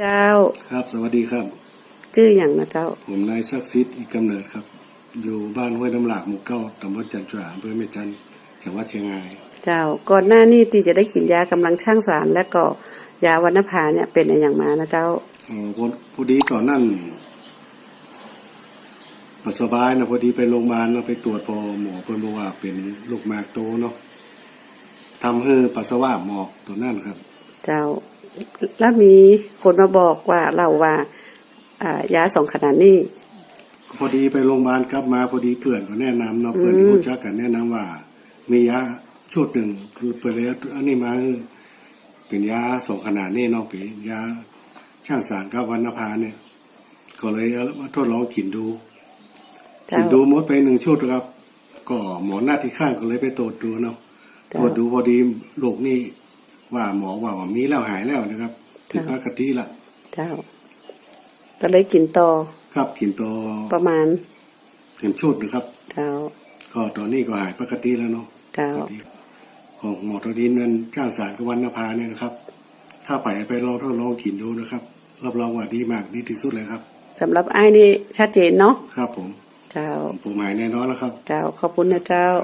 เจ้า ครับสวัสดีครับ ชื่ออย่างนะเจ้า ผมนายศักดิ์สิทธิ์อีกกำเนิดครับ อยู่บ้านห้วยน้ำหลากหมู่เก้าตำบลจันทราอำเภอแม่จันทร์จังหวัดเชียงราย เจ้า ก่อนหน้านี้ที่จะได้กินยากำลังช่างสารและก็ยาวันนภาเนี่ยเป็นอะไรอย่างมานะเจ้าเอ่อพอพอดีตอนนั้นปัสสาวะนะพอดีไปโรงพยาบาลเราไปตรวจพอหมอเพิ่นบอกว่าเป็นลูกหมากโตเนาะทำให้ปัสสาวะหมอกตัวนั้นครับ เจ้า แล้วมีคนมาบอกว่าเราว่าอ่ายาสองขนาดนี้พอดีไปโรงพยาบาลกลับมาพอดีเพื่อนก็แนะนำเนาะเพื่อนที่รู้จักกันแนะนำว่า มียาชุดหนึ่งคือไปแล้วอันนี้มาคือเป็นยาสองขนาดนี่เนาะเป็นยาช่างสารกับวันนภาเนี่ย ก็เลยเอามาทดลองกินดูเจ้ากินดูหมดไปหนึ่งชุดครับ ก็หมอหน้าที่ข้างก็เลยไปตรวจดูเนาะตจ้ะรวจดูพอดีโรคนี่ ว่าหมอว่าว่ามีแล้วหายแล้วนะครับผิดจ้ะปกติละเจ้าก็เลยกินต่อครับกินตัวประมาณถึงชุดนะครับเจ้าก็ตอนนี้ก็หายปกติแล้วเนาะเจ้าปกติของหมอทดินนั้นจ้างสารกับวันนภาเนี่ยนะครับ ถ้าไปไปลองทดลองกินดูนะครับรับรองว่าดีมากดีที่สุดเลยครับสำหรับไอ้ายนี่ชัดเจนเนาะครับผมเจ้าผมหายแน่นอนแล้วครับ เจ้าขอบคุณนะเจ้า